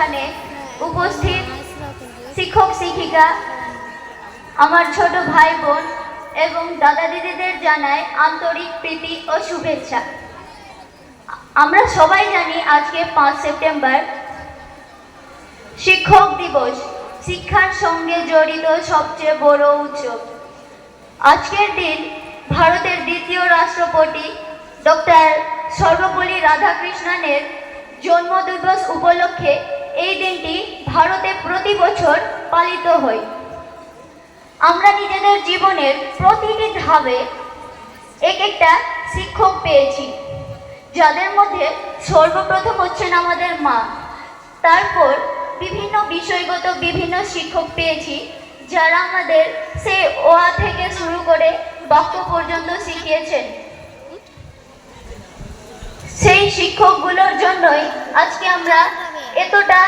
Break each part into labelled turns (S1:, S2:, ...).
S1: অনুষ্ঠানে উপস্থিত শিক্ষক, শিক্ষিকা, আমার ছোট ভাই বোন এবং দাদা দিদিদের জানাই আন্তরিক প্রীতি ও শুভেচ্ছা। আমরা সবাই জানি আজকে পাঁচ সেপ্টেম্বর শিক্ষক দিবস, শিক্ষার সঙ্গে জড়িত সবচেয়ে বড় উৎসব। আজকের দিন ভারতের দ্বিতীয় রাষ্ট্রপতি ডক্টর সর্বপল্লী রাধাকৃষ্ণনের জন্মদিবস উপলক্ষে এই দিনটি ভারতে প্রতি বছর পালিত হয়। আমরা নিজেদের জীবনের প্রতিটি ধাপে এক একটা শিক্ষক পেয়েছি, যাদের মধ্যে সর্বপ্রথম হচ্ছেন আমাদের মা। তারপর বিভিন্ন বিষয়গত বিভিন্ন শিক্ষক পেয়েছি, যারা আমাদের সে ওয়া থেকে শুরু করে বাক্য পর্যন্ত শিখিয়েছেন। সেই শিক্ষকগুলোর জন্যই আজকে আমরা এতটা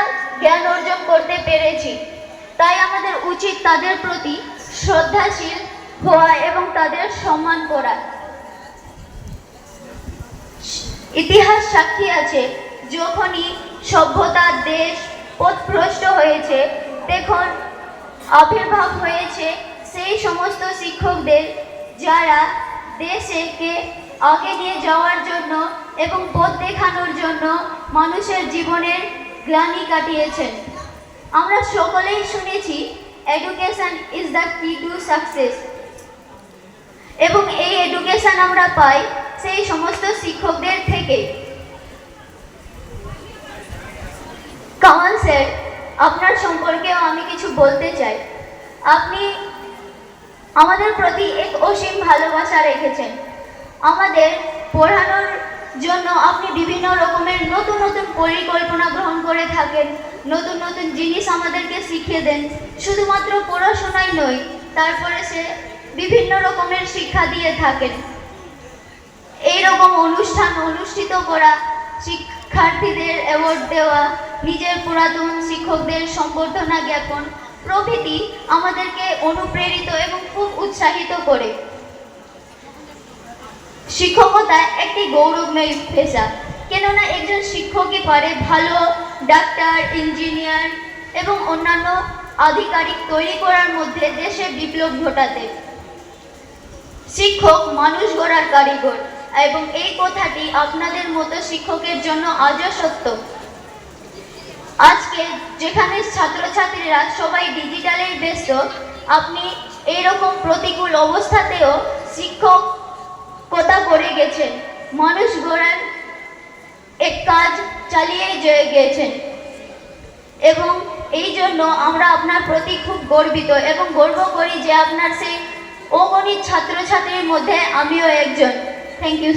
S1: জ্ঞান অর্জন করতে পেরেছি। তাই আমাদের উচিত তাদের প্রতি শ্রদ্ধাশীল হওয়া এবং তাদের সম্মান করা। ইতিহাস সাক্ষী আছে, যখনই সভ্যতার দেশ পথভ্রষ্ট হয়েছে, তখন আবির্ভাব হয়েছে সেই সমস্ত শিক্ষকদের যারা দেশকে আগে নিয়ে যাওয়ার জন্য এবং পথ দেখানোর জন্য মানুষের জীবনের গ্লানি কাটিয়েছেন। আমরা সকলেই শুনেছি education is the key to success এবং এই এডুকেশন আমরা পাই সেই সমস্ত শিক্ষকদের থেকে। কামাল স্যার, আপনার সম্পর্কেও আমি কিছু বলতে চাই। আপনি আমাদের প্রতি এক অসীম ভালোবাসা রেখেছেন। আমাদের পড়ানোর জন্য আপনি বিভিন্ন রকমের নতুন নতুন পরিকল্পনা গ্রহণ করে থাকেন। নতুন নতুন জিনিস আমাদেরকে শিখিয়ে দেন। শুধুমাত্র পড়াশোনাই নয়, তারপরে সে বিভিন্ন রকমের শিক্ষা দিয়ে থাকেন। এই রকম অনুষ্ঠান অনুষ্ঠিত করা, শিক্ষার্থীদের অ্যাওয়ার্ড দেওয়া, নিজের পুরাতন শিক্ষকদের সম্বর্ধনা জ্ঞাপন প্রভৃতি আমাদেরকে অনুপ্রেরিত এবং খুব উৎসাহিত করে। শিক্ষকতা একটি গৌরবময় পেশা কেননা একজন শিক্ষকই পারে ভালো ডাক্তার, ইঞ্জিনিয়ার এবং অন্যান্য আধিকারিক তৈরি করার মধ্যে দেশে বিপ্লব ঘটাতে। শিক্ষক মানুষ গড়ার কারিগর এবং এই কথাটি আপনাদের মতো শিক্ষকের জন্য আজও সত্য। আজকে যেখানে ছাত্রছাত্রীরা সবাই ডিজিটালে ব্যস্ত, আপনি এইরকম প্রতিকূল অবস্থাতেও শিক্ষক কথা করে গেছেন। মানুষ গড়ার এক কাজ চালিয়েই জয়ে গিয়েছেন এবং এই জন্য আমরা আপনার প্রতি খুব গর্বিত এবং গর্ব করি যে আপনার সেই অগণিত ছাত্রছাত্রীর মধ্যে আমিও একজন। Thank you